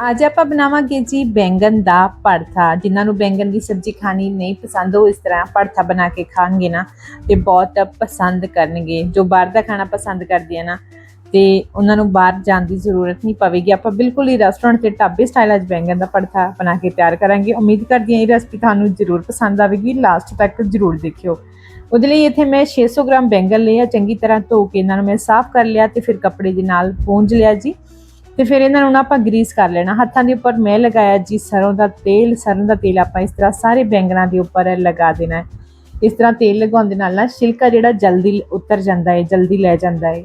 ਅੱਜ ਆਪਾਂ ਬਣਾਵਾਂਗੇ ਜੀ ਬੈਂਗਨ ਦਾ ਭੜਥਾ ਜਿਨ੍ਹਾਂ ਨੂੰ ਬੈਂਗਨ ਦੀ ਸਬਜ਼ੀ ਖਾਣੀ ਨਹੀਂ ਪਸੰਦ, ਉਹ ਇਸ ਤਰ੍ਹਾਂ ਭੜਥਾ ਬਣਾ ਕੇ ਖਾਣਗੇ ਨਾ ਤੇ ਬਹੁਤ ਪਸੰਦ ਕਰਨਗੇ। ਜੋ ਬਾਹਰ ਦਾ ਖਾਣਾ ਪਸੰਦ ਕਰਦੇ ਆ ਨਾ, ਤੇ ਉਹਨਾਂ ਨੂੰ ਬਾਹਰ ਜਾਣ ਦੀ ਜ਼ਰੂਰਤ ਨਹੀਂ ਪਵੇਗੀ। ਆਪਾਂ ਬਿਲਕੁਲ ਹੀ ਰੈਸਟੋਰੈਂਟ ਤੇ ਢਾਬੇ ਸਟਾਈਲ ਅੱਜ ਬੈਂਗਨ ਦਾ ਭੜਥਾ ਬਣਾ ਕੇ ਤਿਆਰ ਕਰਾਂਗੇ। ਉਮੀਦ ਕਰਦੀ ਹਾਂ ਇਹ ਰੈਸਪੀ ਤੁਹਾਨੂੰ ਜ਼ਰੂਰ ਪਸੰਦ ਆਵੇਗੀ। ਲਾਸਟ ਤੱਕ ਜ਼ਰੂਰ ਦੇਖਿਓ। ਉਹਦੇ ਲਈ ਇੱਥੇ ਮੈਂ 600 ਗ੍ਰਾਮ ਬੈਂਗਨ ਲਿਆ ਚੰਗੀ ਤਰ੍ਹਾਂ ਧੋ ਕੇ ਇਹਨਾਂ ਨੂੰ ਮੈਂ ਸਾਫ਼ ਕਰ ਲਿਆ ਤੇ ਫਿਰ ਕੱਪੜੇ ਦੇ ਨਾਲ ਪੂੰਝ ਲਿਆ ਜੀ। ਤੇ ਫਿਰ ਇਹਨਾਂ ਨੂੰ ਨਾ ਆਪਾਂ ਗਰੀਸ ਕਰ ਲੈਣਾ। ਹੱਥਾਂ ਦੇ ਉੱਪਰ ਮੈਂ ਲਗਾਇਆ ਜੀ, ਸਰੋਂ ਦਾ ਤੇਲ। ਸਰੋਂ ਦਾ ਤੇਲ ਆਪਾਂ ਇਸ ਤਰ੍ਹਾਂ ਸਾਰੇ ਬੈਂਗਨਾਂ ਦੇ ਉੱਪਰ ਲਗਾ ਦੇਣਾ। ਇਸ ਤਰ੍ਹਾਂ ਤੇਲ ਲਗਾਉਣ ਦੇ ਨਾਲ ਨਾ ਛਿਲਕਾ ਜਿਹੜਾ ਜਲਦੀ ਉਤਰ ਜਾਂਦਾ ਹੈ, ਜਲਦੀ ਲੈ ਜਾਂਦਾ ਹੈ।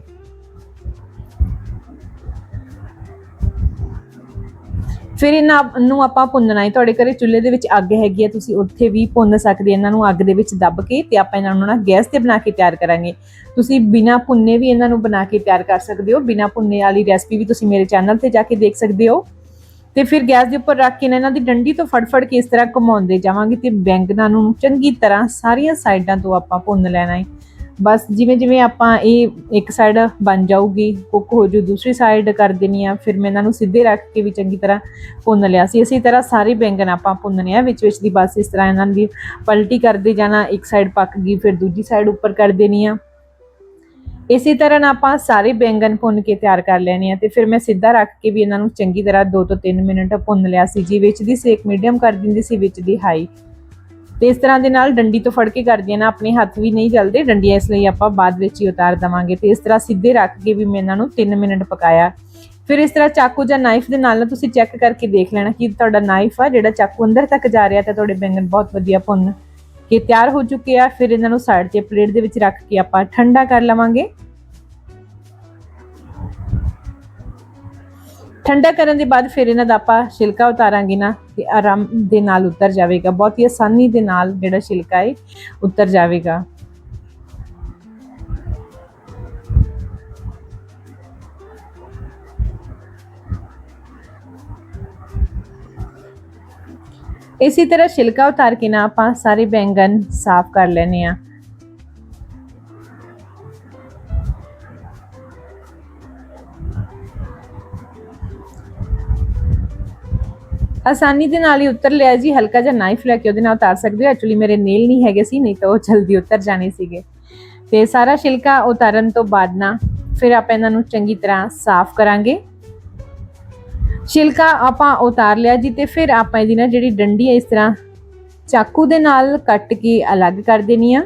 ਫਿਰ ਇਹਨਾਂ ਨੂੰ ਆਪਾਂ ਭੁੰਨਣਾ ਹੈ। ਤੁਹਾਡੇ ਘਰੇ ਚੁੱਲ੍ਹੇ ਦੇ ਵਿੱਚ ਅੱਗ ਹੈਗੀ ਹੈ, ਤੁਸੀਂ ਉੱਥੇ ਵੀ ਭੁੰਨ ਸਕਦੇ ਇਹਨਾਂ ਨੂੰ ਅੱਗ ਦੇ ਵਿੱਚ ਦੱਬ ਕੇ ਤੇ ਆਪਾਂ ਇਹਨਾਂ ਨੂੰ ਨਾ ਗੈਸ ਤੇ ਬਣਾ ਕੇ ਤਿਆਰ ਕਰਾਂਗੇ। ਤੁਸੀਂ ਬਿਨਾ ਭੁੰਨੇ ਵੀ ਇਹਨਾਂ ਨੂੰ ਬਣਾ ਕੇ ਤਿਆਰ ਕਰ ਸਕਦੇ ਹੋ। ਬਿਨਾ ਭੁੰਨੇ ਵਾਲੀ ਰੈਸਪੀ ਵੀ ਤੁਸੀਂ ਮੇਰੇ ਚੈਨਲ ਤੇ ਜਾ ਕੇ ਦੇਖ ਸਕਦੇ ਹੋ। ਤੇ ਫਿਰ ਗੈਸ ਦੇ ਉੱਪਰ ਰੱਖ ਕੇ ਨਾ ਇਹਨਾਂ ਦੀ ਡੰਡੀ ਤੋਂ ਫੜ-ਫੜ ਕੇ ਇਸ ਤਰ੍ਹਾਂ ਘੁਮਾਉਂਦੇ ਜਾਵਾਂਗੇ ਤੇ ਬੈਂਗਨਾਂ ਨੂੰ ਚੰਗੀ ਤਰ੍ਹਾਂ ਸਾਰੀਆਂ ਸਾਈਡਾਂ ਤੋਂ ਆਪਾਂ ਭੁੰਨ ਲੈਣਾ ਹੈ। ਬਸ ਜਿਵੇਂ ਜਿਵੇਂ ਆਪਾਂ ਇਹ ਇੱਕ ਸਾਈਡ ਬਣ ਜਾਊਗੀ, ਕੁੱਕ ਹੋ ਜੂ, ਦੂਸਰੀ ਸਾਈਡ ਕਰ ਦੇਣੀ ਆ, ਫਿਰ ਮੈਂ ਇਹਨਾਂ ਨੂੰ ਸਿੱਧੇ ਰੱਖ ਕੇ ਵੀ ਚੰਗੀ ਤਰ੍ਹਾਂ ਭੁੰਨ ਲਿਆ ਸੀ। ਇਸੇ ਤਰ੍ਹਾਂ ਸਾਰੇ ਬੈਂਗਣ ਆਪਾਂ ਭੁੰਨਨੇ ਆ, ਵਿੱਚ ਵਿੱਚ ਦੀ ਬਸ ਇਸ ਤਰ੍ਹਾਂ ਇਹਨਾਂ ਦੀ ਪਲਟੀ ਕਰਦੇ ਜਾਣਾ, ਇੱਕ ਸਾਈਡ ਪੱਕ ਗਈ, ਫਿਰ ਦੂਜੀ ਸਾਈਡ ਉੱਪਰ ਕਰ ਦੇਣੀ ਆ। ਇਸੇ ਤਰ੍ਹਾਂ ਨਾਲ ਆਪਾਂ ਸਾਰੇ ਬੈਂਗਣ ਭੁੰਨ ਕੇ ਤਿਆਰ ਕਰ ਲੈਣੇ ਆ ਤੇ ਫਿਰ ਮੈਂ ਸਿੱਧਾ ਰੱਖ ਕੇ ਵੀ ਇਹਨਾਂ ਨੂੰ ਚੰਗੀ ਤਰ੍ਹਾਂ 2 ਤੋਂ 3 ਮਿੰਟ ਭੁੰਨ ਲਿਆ ਸੀ। ਜੀ ਵਿੱਚ ਦੀ ਸੇਕ ਮੀਡੀਅਮ ਕਰ ਦਿੰਦੀ ਸੀ, ਵਿੱਚ ਦੀ ਹਾਈ ਤੇ ਇਸ ਤਰ੍ਹਾਂ ਦੇ ਨਾਲ ਡੰਡੀ ਤੋਂ ਫੜ ਕੇ ਕਰਦੀਆਂ ਨਾ ਆਪਣੇ ਹੱਥ ਵੀ ਨਹੀਂ ਜਲਦੇ ਡੰਡੀਆਂ ਇਸ ਲਈ ਆਪਾਂ ਬਾਅਦ ਵਿੱਚ ਹੀ ਉਤਾਰ ਦਵਾਂਗੇ ਤੇ ਇਸ ਤਰ੍ਹਾਂ ਸਿੱਧੇ ਰੱਖ ਕੇ ਵੀ ਮੈਂ ਇਹਨਾਂ ਨੂੰ 3 ਮਿੰਟ ਪਕਾਇਆ। ਫਿਰ ਇਸ ਤਰ੍ਹਾਂ ਚਾਕੂ ਜਾਂ ਨਾਈਫ ਦੇ ਨਾਲ ਨਾ ਤੁਸੀਂ ਚੈੱਕ ਕਰਕੇ ਦੇਖ ਲੈਣਾ ਕਿ ਤੁਹਾਡਾ ਨਾਈਫ ਆ, ਜਿਹੜਾ ਚਾਕੂ ਅੰਦਰ ਤੱਕ ਜਾ ਰਿਹਾ ਤਾਂ ਤੁਹਾਡੇ ਬੈਂਗਣ ਬਹੁਤ ਵਧੀਆ ਭੁੰਨ ਕੇ ਤਿਆਰ ਹੋ ਚੁੱਕੇ ਆ। ਫਿਰ ਇਹਨਾਂ ਨੂੰ ਸਾਈਡ ਤੇ ਪਲੇਟ ਦੇ ਵਿੱਚ ਰੱਖ ਕੇ ਆਪਾਂ ਠੰਡਾ ਕਰ ਲਵਾਂਗੇ। ਠੰਡਾ ਕਰਨ ਦੇ ਬਾਅਦ ਫਿਰ ਇਹਨਾਂ ਦਾ ਆਪਾਂ ਛਿਲਕਾ ਉਤਾਰਾਂਗੇ ਨਾ, ਤੇ ਆਰਾਮ ਦੇ ਨਾਲ ਉਤਰ ਜਾਵੇਗਾ। ਬਹੁਤ ਹੀ ਆਸਾਨੀ ਦੇ ਨਾਲ ਜਿਹੜਾ ਛਿਲਕਾ ਹੈ, ਉਤਰ ਜਾਵੇਗਾ। ਇਸੇ ਤਰ੍ਹਾਂ ਛਿਲਕਾ ਉਤਾਰ ਕੇ ਨਾ ਆਪਾਂ ਸਾਰੇ ਬੈਂਗਨ ਸਾਫ਼ ਕਰ ਲੈਣੇ ਆ ਆਸਾਨੀ ਦੇ ਨਾਲ ਹੀ ਉਤਰ ਲਿਆ ਜੀ, ਹਲਕਾ ਜਿਹਾ ਨਾਈਫ ਲੈ ਕੇ ਉਹਦੇ ਨਾਲ ਉਤਾਰ ਸਕਦੇ ਹੋ। ਐਕਚੁਅਲੀ ਮੇਰੇ ਨੇਲ ਨਹੀਂ ਹੈਗੇ ਸੀ, ਨਹੀਂ ਤਾਂ ਉਹ ਜਲਦੀ ਉਤਰ ਜਾਣੇ ਸੀਗੇ। ਤੇ ਸਾਰਾ ਛਿਲਕਾ ਉਤਾਰਨ ਤੋਂ ਬਾਅਦ ਨਾ, ਫਿਰ ਆਪਾਂ ਇਹਨਾਂ ਨੂੰ ਚੰਗੀ ਤਰ੍ਹਾਂ ਸਾਫ਼ ਕਰਾਂਗੇ। ਛਿਲਕਾ ਆਪਾਂ ਉਤਾਰ ਲਿਆ ਜੀ, ਤੇ ਫਿਰ ਆਪਾਂ ਇਹਦੀ ਨਾ ਜਿਹੜੀ ਡੰਡੀ ਹੈ ਇਸ ਤਰ੍ਹਾਂ ਚਾਕੂ ਦੇ ਨਾਲ ਕੱਟ ਕੇ ਅਲੱਗ ਕਰ ਦੇਣੀ ਆ।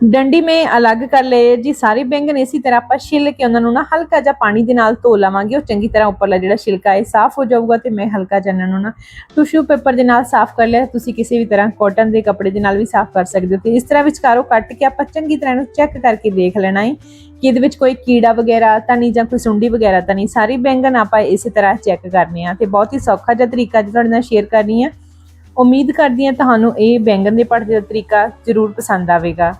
ਡੰਡੀ ਮੈਂ ਅਲੱਗ ਕਰ ਲਏ, ਜੀ ਸਾਰੇ ਬੈਂਗਣ ਇਸੇ ਤਰ੍ਹਾਂ ਆਪਾਂ ਛਿੱਲ ਕੇ ਉਹਨਾਂ ਨੂੰ ਨਾ ਹਲਕਾ ਜਿਹਾ ਪਾਣੀ ਦੇ ਨਾਲ ਧੋ ਲਵਾਂਗੇ, ਉਹ ਚੰਗੀ ਤਰ੍ਹਾਂ ਉੱਪਰਲਾ ਜਿਹੜਾ ਛਿਲਕਾ ਹੈ ਸਾਫ਼ ਹੋ ਜਾਊਗਾ ਤੇ ਮੈਂ ਹਲਕਾ ਜਿਹਾ ਇਹਨਾਂ ਨੂੰ ਨਾ ਟਿਸ਼ੂ ਪੇਪਰ ਦੇ ਨਾਲ ਸਾਫ਼ ਕਰ ਲਿਆ, ਤੁਸੀਂ ਕਿਸੇ ਵੀ ਤਰ੍ਹਾਂ ਕਾਟਨ ਦੇ ਕੱਪੜੇ ਦੇ ਨਾਲ ਵੀ ਸਾਫ਼ ਕਰ ਸਕਦੇ ਹੋ ਤੇ ਇਸ ਤਰ੍ਹਾਂ ਵਿਚਕਾਰੋਂ ਕੱਟ ਕੇ ਆਪਾਂ ਚੰਗੀ ਤਰ੍ਹਾਂ ਇਹਨੂੰ ਚੈੱਕ ਕਰਕੇ ਦੇਖ ਲੈਣਾ ਹੈ ਕਿ ਇਹਦੇ ਵਿੱਚ ਕੋਈ ਕੀੜਾ ਵਗੈਰਾ ਤਾਂ ਨਹੀਂ ਜਾਂ ਕੋਈ ਸੁੰਡੀ ਵਗੈਰਾ ਤਾਂ ਨਹੀਂ, ਸਾਰੀ ਬੈਂਗਣ ਆਪਾਂ ਇਸੇ ਤਰ੍ਹਾਂ ਚੈੱਕ ਕਰਨੇ ਆ ਤੇ ਬਹੁਤ ਹੀ ਸੌਖਾ ਜਿਹਾ ਤਰੀਕਾ ਅੱਜ ਤੁਹਾਡੇ ਨਾਲ ਸ਼ੇਅਰ ਕਰਨੀ ਆ। ਉਮੀਦ ਕਰਦੀ ਹਾਂ ਤੁਹਾਨੂੰ ਇਹ ਬੈਂਗਣ ਦੇ ਭੜਥੇ ਦਾ ਤਰੀਕਾ ਜ਼ਰੂਰ ਪਸੰਦ ਆਵੇਗਾ।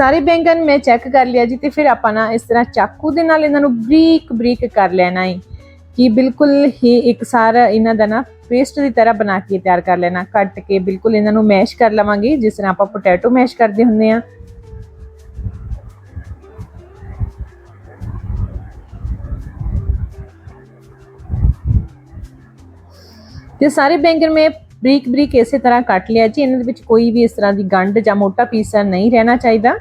ਸਾਰੇ ਬੈਂਗਨ ਮੈਂ ਚੈੱਕ ਕਰ ਲਿਆ ਜੀ ਤੇ ਫਿਰ ਆਪਾਂ ਨਾ ਇਸ ਤਰ੍ਹਾਂ ਚਾਕੂ ਦੇ ਨਾਲ ਇਹਨਾਂ ਨੂੰ ਬਰੀਕ ਬਰੀਕ ਕਰ ਲੈਣਾ ਹੈ ਕਿ ਬਿਲਕੁਲ ਹੀ ਇੱਕ ਸਾਰਾ ਇਹਨਾਂ ਦਾ ਨਾ ਪੇਸਟ ਦੀ ਤਰ੍ਹਾਂ ਬਣਾ ਕੇ ਤਿਆਰ ਕਰ ਲੈਣਾ, ਕੱਟ ਕੇ ਬਿਲਕੁਲ ਇਹਨਾਂ ਨੂੰ ਮੈਸ਼ ਕਰ ਲਵਾਂਗੇ, ਜਿਸ ਤਰ੍ਹਾਂ ਆਪਾਂ ਪੋਟੈਟੋ ਮੈਸ਼ ਕਰਦੇ ਹੁੰਦੇ ਆ ਤੇ ਸਾਰੇ ਬੈਂਗਨ ਮੈਂ ਬਰੀਕ ਬਰੀਕ ਇਸੇ ਤਰ੍ਹਾਂ ਕੱਟ ਲਿਆ ਜੀ, ਇਹਨਾਂ ਦੇ ਵਿੱਚ ਕੋਈ ਵੀ ਇਸ ਤਰ੍ਹਾਂ ਦੀ ਗੰਢ ਜਾਂ ਮੋਟਾ ਪੀਸ ਨਹੀਂ ਰਹਿਣਾ ਚਾਹੀਦਾ।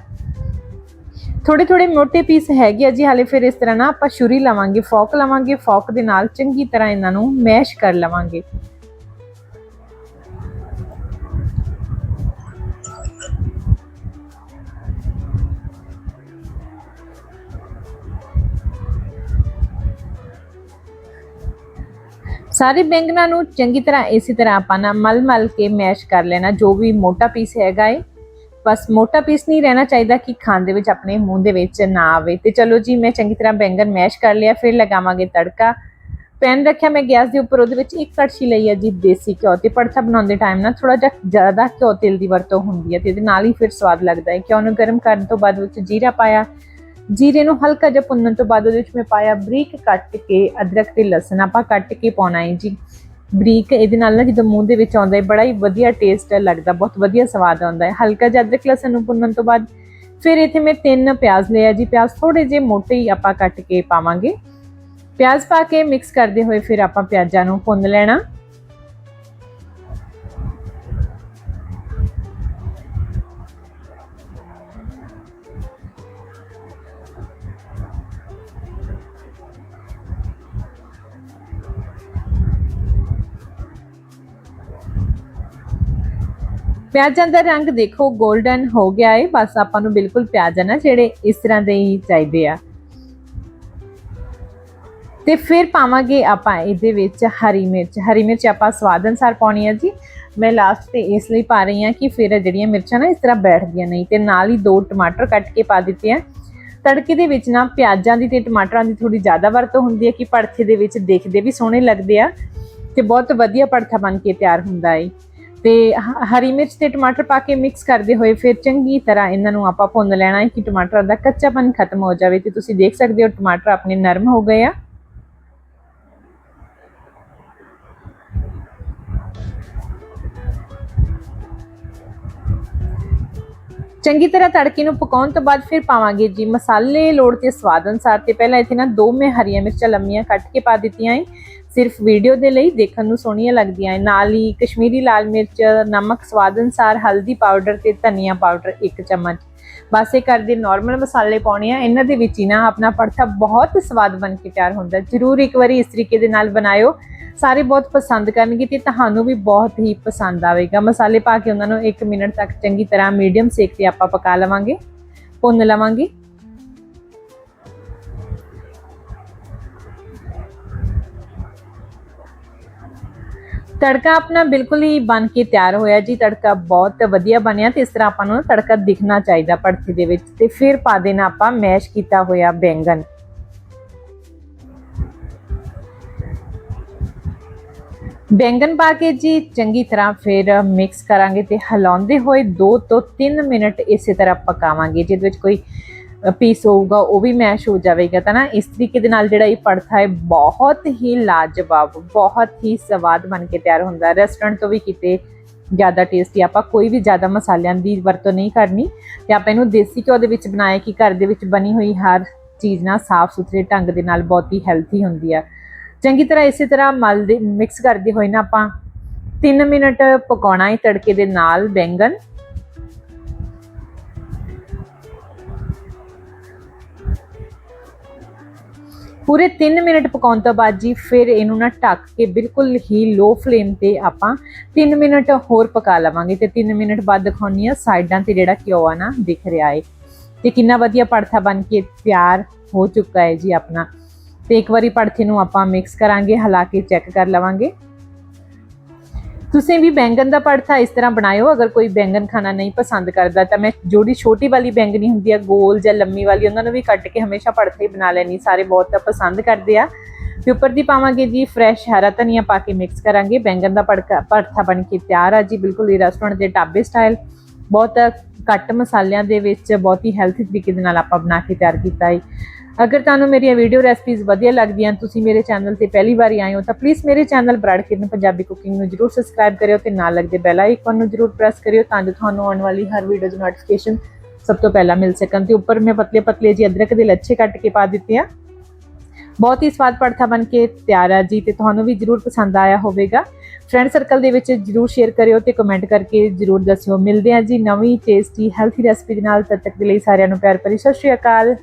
ਥੋੜੇ ਥੋੜੇ ਮੋਟੇ ਪੀਸ ਹੈਗੇ ਆ ਜੀ, ਹਾਲੇ ਫਿਰ ਇਸ ਤਰ੍ਹਾਂ ਨਾ ਆਪਾਂ ਛੁਰੀ ਲਵਾਂਗੇ ਫੋਕ ਲਵਾਂਗੇ ਫੋਕ ਦੇ ਨਾਲ ਚੰਗੀ ਤਰ੍ਹਾਂ ਇਹਨਾਂ ਨੂੰ ਮੈਸ਼ ਕਰ ਲਵਾਂਗੇ। ਸਾਰੇ ਬੈਂਗਣਾ ਨੂੰ ਚੰਗੀ ਤਰ੍ਹਾਂ ਇਸੇ ਤਰ੍ਹਾਂ ਆਪਾਂ ਨਾ ਮਲ ਮਲ ਕੇ ਮੈਸ਼ ਕਰ ਲੈਣਾ। ਜੋ ਵੀ ਮੋਟਾ ਪੀਸ ਹੈਗਾ ਏ, ਬਸ ਮੋਟਾ ਪੀਸ ਨਹੀਂ ਰਹਿਣਾ ਚਾਹੀਦਾ ਕਿ ਖਾਣ ਦੇ ਵਿੱਚ ਆਪਣੇ ਮੂੰਹ ਦੇ ਵਿੱਚ ਨਾ ਆਵੇ। ਤੇ ਚਲੋ ਜੀ, ਮੈਂ ਚੰਗੀ ਤਰ੍ਹਾਂ ਬੈਂਗਣ ਮੈਸ਼ ਕਰ ਲਿਆ, ਫਿਰ ਲਗਾਵਾਂਗੇ ਤੜਕਾ। ਪੈਨ ਰੱਖਿਆ ਮੈਂ ਗੈਸ ਦੇ ਉੱਪਰ, ਉਹਦੇ ਵਿੱਚ ਇੱਕ ਕੜਛੀ ਲਈ ਹੈ ਜੀ ਦੇਸੀ ਘਿਓ ਤੇ ਪੜਥਾ ਬਣਾਉਂਦੇ ਟਾਈਮ ਨਾ ਥੋੜਾ ਜਿਹਾ ਜ਼ਿਆਦਾ ਘਿਓ ਤੇਲ ਦੀ ਵਰਤੋਂ ਹੁੰਦੀ ਹੈ ਤੇ ਇਹਦੇ ਨਾਲ ਹੀ ਫਿਰ ਸਵਾਦ ਲੱਗਦਾ ਹੈ ਘਿਓ ਨੂੰ ਗਰਮ ਕਰਨ ਤੋਂ ਬਾਅਦ ਵਿੱਚ ਜੀਰਾ ਪਾਇਆ ਜੀਰੇ ਨੂੰ ਹਲਕਾ ਜਿਹਾ ਭੁੰਨਣ ਤੋਂ ਬਾਅਦ ਉਹਦੇ ਵਿੱਚ ਮੈਂ ਪਾਇਆ ਬਰੀਕ ਕੱਟ ਕੇ ਅਦਰਕ ਤੇ ਲਸਣ, ਆਪਾਂ ਕੱਟ ਕੇ ਪਾਉਣਾ ਹੈ ਜੀ। ਬਰੀਕ ਇਹਦੇ ਨਾਲ ਨਾ ਜਦੋਂ ਮੂੰਹ ਦੇ ਵਿੱਚ ਆਉਂਦਾ ਹੈ, ਬੜਾ ਹੀ ਵਧੀਆ ਟੇਸਟ ਲੱਗਦਾ, ਬਹੁਤ ਵਧੀਆ ਸਵਾਦ ਆਉਂਦਾ ਹੈ। ਹਲਕਾ ਜਿਹਾ ਅਦਰਕ ਲਸਣ ਨੂੰ ਭੁੰਨਣ ਤੋਂ ਬਾਅਦ ਫਿਰ ਇੱਥੇ ਮੈਂ ਤਿੰਨ ਪਿਆਜ਼ ਲਿਆ ਜੀ। ਪਿਆਜ਼ ਥੋੜੇ ਜਿਹੇ ਮੋਟੇ ਹੀ ਆਪਾਂ ਕੱਟ ਕੇ ਪਾਵਾਂਗੇ। ਪਿਆਜ਼ ਪਾ ਕੇ ਮਿਕਸ ਕਰਦੇ ਹੋਏ ਫਿਰ ਆਪਾਂ ਪਿਆਜ਼ਾਂ ਨੂੰ ਭੁੰਨ ਲੈਣਾ। ਪਿਆਜ਼ਾਂ ਦਾ ਰੰਗ ਦੇਖੋ 골ਡਨ ਹੋ ਗਿਆ ਹੈ ਬਸ ਆਪਾਂ ਨੂੰ ਬਿਲਕੁਲ ਪਿਆਜ਼ ਆ ਨਾ ਜਿਹੜੇ ਇਸ ਤਰ੍ਹਾਂ ਦੇ ਹੀ ਚਾਹੀਦੇ ਆ। ਤੇ ਫਿਰ ਪਾਵਾਂਗੇ ਆਪਾਂ ਇਹਦੇ ਵਿੱਚ ਹਰੀ ਮਿਰਚ। ਹਰੀ ਮਿਰਚ ਆਪਾਂ ਸਵਾਦ ਅਨਸਾਰ ਪਾਉਣੀ ਹੈ ਜੀ। ਮੈਂ ਲਾਸਟ ਤੇ ਇਸ ਲਈ ਪਾ ਰਹੀ ਹਾਂ ਕਿ ਫਿਰ ਜਿਹੜੀਆਂ ਮਿਰਚਾਂ ਨਾ ਇਸ ਤਰ੍ਹਾਂ ਬੈਠਦੀਆਂ ਨਹੀਂ ਤੇ ਨਾਲ ਹੀ ਦੋ ਟਮਾਟਰ ਕੱਟ ਕੇ ਪਾ ਦਿੱਤੇ ਆ। ਤੜਕੇ ਦੇ ਵਿੱਚ ਨਾ ਪਿਆਜ਼ਾਂ ਦੀ ਤੇ ਟਮਾਟਰਾਂ ਦੀ ਥੋੜੀ ਜ਼ਿਆਦਾ ਵਰਤੋਂ ਹੁੰਦੀ ਹੈ ਕਿ ਪੜਥੇ ਦੇ ਵਿੱਚ ਦੇਖਦੇ ਵੀ ਸੋਹਣੇ ਲੱਗਦੇ ਆ। ਤੇ ਬਹੁਤ ਵਧੀਆ ਪੜਥਾ ਬਣ ਕੇ ਤਿਆਰ ਹੁੰਦਾ ਹੈ ਤੇ ਹਰੀ ਮਿਰਚ ਤੇ ਟਮਾਟਰ ਪਾ ਕੇ ਮਿਕਸ ਕਰਦੇ ਹੋਏ ਫਿਰ ਚੰਗੀ ਤਰ੍ਹਾਂ ਇਹਨਾਂ ਨੂੰ ਆਪਾਂ ਭੁੰਨ ਲੈਣਾ ਹੈ ਕਿ ਟਮਾਟਰ ਦਾ ਕੱਚਾਪਨ ਖਤਮ ਹੋ ਜਾਵੇ ਤੇ ਤੁਸੀਂ ਦੇਖ ਸਕਦੇ ਹੋ ਟਮਾਟਰ ਆਪਣੇ ਨਰਮ ਹੋ ਗਏ ਆ। ਚੰਗੀ ਤਰ੍ਹਾਂ ਤੜਕੇ ਨੂੰ ਪਕਾਉਣ ਤੋਂ ਬਾਅਦ ਫਿਰ ਪਾਵਾਂਗੇ ਜੀ ਮਸਾਲੇ, ਲੋੜ ਤੇ ਸਵਾਦ ਅਨੁਸਾਰ ਤੇ ਪਹਿਲਾਂ ਇੱਥੇ ਨਾ ਦੋ ਮੈਂ ਹਰੀਆਂ ਮਿਰਚਾਂ ਲੰਮੀਆਂ ਕੱਟ ਕੇ ਪਾ ਦਿੱਤੀਆਂ ਏ। ਸਿਰਫ ਵੀਡੀਓ ਦੇ ਲਈ ਦੇਖਣ ਨੂੰ ਸੋਹਣੀਆਂ ਲੱਗਦੀਆਂ ਏ। ਨਾਲ ਹੀ ਕਸ਼ਮੀਰੀ ਲਾਲ ਮਿਰਚ, ਨਮਕ ਸਵਾਦ ਅਨੁਸਾਰ, ਹਲਦੀ ਪਾਊਡਰ ਤੇ ਧਨੀਆ ਪਾਊਡਰ ਇੱਕ ਚਮਚ। ਬਸ ਇਹ ਘਰ ਦੇ ਨਾਰਮਲ ਮਸਾਲੇ ਪਾਉਣੇ ਆ, ਇਹਨਾਂ ਦੇ ਵਿੱਚ ਹੀ ਨਾ ਆਪਣਾ ਪੜਥਾ ਬਹੁਤ ਸਵਾਦ ਬਣ ਕੇ ਤਿਆਰ ਹੁੰਦਾ। ਜਰੂਰ ਇੱਕ ਵਾਰੀ ਇਸ ਤਰੀਕੇ ਦੇ ਨਾਲ ਬਣਾਇਓ। ਸਾਰੇ ਬਹੁਤ ਪਸੰਦ ਕਰਨਗੇ ਤੇ ਤੁਹਾਨੂੰ ਵੀ ਬਹੁਤ ਹੀ ਪਸੰਦ ਆਵੇਗਾ। ਮਸਾਲੇ ਪਾ ਕੇ ਉਹਨਾਂ ਨੂੰ 1 ਮਿੰਟ ਤੱਕ ਚੰਗੀ ਤਰ੍ਹਾਂ ਮੀਡੀਅਮ ਸੇਕ ਤੇ ਆਪਾਂ ਪਕਾ ਲਵਾਂਗੇ, ਭੁੰਨ ਲਵਾਂਗੇ। ਤੜਕਾ ਆਪਣਾ ਬਿਲਕੁਲ ਹੀ ਬਣ ਕੇ ਤਿਆਰ ਹੋਇਆ ਜੀ, ਤੜਕਾ ਬਹੁਤ ਵਧੀਆ ਬਣਿਆ ਤੇ ਇਸ ਤਰ੍ਹਾਂ ਆਪਾਂ ਨੂੰ ਤੜਕਾ ਦਿਖਣਾ ਚਾਹੀਦਾ ਪੜਥੀ ਦੇ ਵਿੱਚ ਤੇ ਫਿਰ ਪਾ ਦੇਣਾ ਆਪਾਂ ਮੈਸ਼ ਕੀਤਾ ਹੋਇਆ ਬੈਂਗਨ ਬੈਂਗਨ ਪਾ ਕੇ ਜੀ ਚੰਗੀ ਤਰ੍ਹਾਂ ਫਿਰ ਮਿਕਸ ਕਰਾਂਗੇ ਤੇ ਹਿਲਾਉਂਦੇ ਹੋਏ 2 ਤੋਂ 3 ਮਿੰਟ ਇਸੇ ਤਰ੍ਹਾਂ ਪਕਾਵਾਂਗੇ, ਜਿਹਦੇ ਵਿੱਚ ਕੋਈ ਪੀਸ ਹੋਊਗਾ, ਉਹ ਵੀ ਮੈਸ਼ ਹੋ ਜਾਵੇਗਾ। ਤਾਂ ਨਾ ਇਸ ਤਰੀਕੇ ਦੇ ਨਾਲ ਜਿਹੜਾ ਇਹ ਪੜਥਾ ਹੈ, ਬਹੁਤ ਹੀ ਲਾਜਵਾਬ, ਬਹੁਤ ਹੀ ਸਵਾਦ ਬਣ ਕੇ ਤਿਆਰ ਹੁੰਦਾ ਰੈਸਟੋਰੈਂਟ ਤੋਂ ਵੀ ਕਿਤੇ ਜ਼ਿਆਦਾ ਟੇਸਟੀ ਆਪਾਂ ਕੋਈ ਵੀ ਜ਼ਿਆਦਾ ਮਸਾਲਿਆਂ ਦੀ ਵਰਤੋਂ ਨਹੀਂ ਕਰਨੀ। ਤੇ ਆਪਾਂ ਇਹਨੂੰ ਦੇਸੀ ਘਿਓ ਦੇ ਵਿੱਚ ਬਣਾਇਆ ਕਿ ਘਰ ਦੇ ਵਿੱਚ ਬਣੀ ਹੋਈ ਹਰ ਚੀਜ਼ ਨਾ ਸਾਫ਼ ਸੁਥਰੇ ਢੰਗ ਦੇ ਨਾਲ ਬਹੁਤ ਹੀ ਹੈਲਥੀ ਹੁੰਦੀ ਆ। ਚੰਗੀ ਤਰ੍ਹਾਂ ਇਸੇ ਤਰ੍ਹਾਂ ਮਲ ਦੇ ਮਿਕਸ ਕਰਦੇ ਹੋਏ ਨਾ ਆਪਾਂ 3 ਮਿੰਟ ਪਕਾਉਣਾ ਹੈ ਤੜਕੇ ਦੇ ਨਾਲ ਬੈਂਗਨ ਪੂਰੇ 3 ਮਿੰਟ ਪਕਾਉਣ ਤੋਂ ਬਾਅਦ ਜੀ, ਫਿਰ ਇਹਨੂੰ ਨਾ ਢੱਕ ਕੇ ਬਿਲਕੁਲ ਹੀ ਲੋ ਫਲੇਮ ਤੇ ਆਪਾਂ 3 ਮਿੰਟ ਹੋਰ ਪਕਾ ਲਵਾਂਗੇ ਤੇ 3 ਮਿੰਟ ਬਾਅਦ ਦਿਖਾਉਣੀ ਆ ਸਾਈਡਾਂ ਤੇ ਜਿਹੜਾ ਘਿਓ ਆ ਨਾ ਦਿਖ ਰਿਹਾ ਏ। ਤੇ ਕਿੰਨਾ ਵਧੀਆ ਪੜਥਾ ਬਣ ਕੇ ਤਿਆਰ ਹੋ ਚੁੱਕਾ ਹੈ ਜੀ ਆਪਣਾ। ਤੇ ਇੱਕ ਵਾਰੀ ਪੜਥੇ ਨੂੰ ਆਪਾਂ ਮਿਕਸ ਕਰਾਂਗੇ, ਹਲਾ ਕੇ ਚੈੱਕ ਕਰ ਲਵਾਂਗੇ। ਤੁਸੀਂ ਵੀ ਬੈਂਗਨ ਦਾ ਪੜਥਾ ਇਸ ਤਰ੍ਹਾਂ ਬਣਾਇਓ, ਅਗਰ ਕੋਈ ਬੈਂਗਨ ਖਾਣਾ ਨਹੀਂ ਪਸੰਦ ਕਰਦਾ ਤਾਂ ਮੈਂ ਜੋੜੀ ਛੋਟੀ ਵਾਲੀ ਬੈਂਗਣੀ ਹੁੰਦੀ ਆ, ਗੋਲ ਜਾਂ ਲੰਮੀ ਵਾਲੀ, ਉਹਨਾਂ ਨੂੰ ਵੀ ਕੱਟ ਕੇ ਹਮੇਸ਼ਾ ਪੜਥਾ ਹੀ ਬਣਾ ਲੈਣੀ ਸਾਰੇ ਬਹੁਤ ਪਸੰਦ ਕਰਦੇ ਆ। ਤੇ ਉੱਪਰ ਦੀ ਪਾਵਾਂਗੇ ਜੀ ਫਰੈਸ਼ ਹਰਾ ਧਨੀਆ ਪਾ ਕੇ ਮਿਕਸ ਕਰਾਂਗੇ। ਬੈਂਗਨ ਦਾ ਪੜਕਾ ਪੜਥਾ ਬਣ ਕੇ ਤਿਆਰ ਆ ਜੀ, ਬਿਲਕੁਲ ਹੀ ਰੈਸਟੋਰੈਂਟ ਦੇ ਢਾਬੇ ਸਟਾਈਲ ਬਹੁਤ ਘੱਟ ਮਸਾਲਿਆਂ ਦੇ ਵਿੱਚ, ਬਹੁਤ ਹੀ ਹੈਲਥੀ ਤਰੀਕੇ ਦੇ ਨਾਲ ਆਪਾਂ ਬਣਾ ਕੇ ਤਿਆਰ ਕੀਤਾ ਹੈ। ਅਗਰ ਤੁਹਾਨੂੰ ਮੇਰੀਆਂ ਵੀਡੀਓ ਰੈਸਪੀਜ਼ ਵਧੀਆ ਲੱਗਦੀਆਂ, ਤੁਸੀਂ ਮੇਰੇ ਚੈਨਲ ਤੇ ਪਹਿਲੀ ਵਾਰੀ ਆਏ ਹੋ, ਤਾਂ ਪਲੀਜ਼ ਮੇਰੇ ਚੈਨਲ ਬਰਾੜ ਕਿਰਨ ਪੰਜਾਬੀ ਕੁਕਿੰਗ ਨੂੰ ਜਰੂਰ ਸਬਸਕ੍ਰਾਈਬ ਕਰਿਓ ਤੇ ਨਾਲ ਲੱਗਦੇ ਬੈਲ ਆਈਕਨ ਨੂੰ ਜਰੂਰ ਪ੍ਰੈਸ ਕਰਿਓ ਤਾਂ ਜੋ ਤੁਹਾਨੂੰ ਆਉਣ ਵਾਲੀ ਹਰ ਵੀਡੀਓ ਦੀ ਨੋਟੀਫਿਕੇਸ਼ਨ ਸਭ ਤੋਂ ਪਹਿਲਾਂ ਮਿਲ ਸਕਣ। ਤੇ ਉੱਪਰ ਮੈਂ ਪਤਲੇ ਪਤਲੇ ਜੀ ਅਦਰਕ ਦੇ ਲੱਛੇ ਕੱਟ ਕੇ ਪਾ ਦਿੱਤੇ ਆ। ਬਹੁਤ ਹੀ ਸਵਾਦ ਪੜਥਾ ਬਣ ਕੇ ਤਿਆਰ ਆ ਜੀ ਤੇ ਤੁਹਾਨੂੰ ਵੀ ਜਰੂਰ ਪਸੰਦ ਆਇਆ ਹੋਵੇਗਾ। ਫਰੈਂਡ ਸਰਕਲ ਦੇ ਵਿੱਚ ਜਰੂਰ ਸ਼ੇਅਰ ਕਰਿਓ ਤੇ ਕਮੈਂਟ ਕਰਕੇ ਜਰੂਰ ਦੱਸਿਓ। ਮਿਲਦੇ ਆ ਜੀ ਨਵੀਂ ਟੇਸਟੀ ਹੈਲਥੀ ਰੈਸਪੀ ਦੇ ਨਾਲ। ਤਦ ਤੱਕ ਦੇ ਲਈ ਸਾਰਿਆਂ ਨੂੰ ਪਿਆਰ ਭਰੀ ਸਤਿ ਸ਼੍ਰੀ ਅਕਾਲ।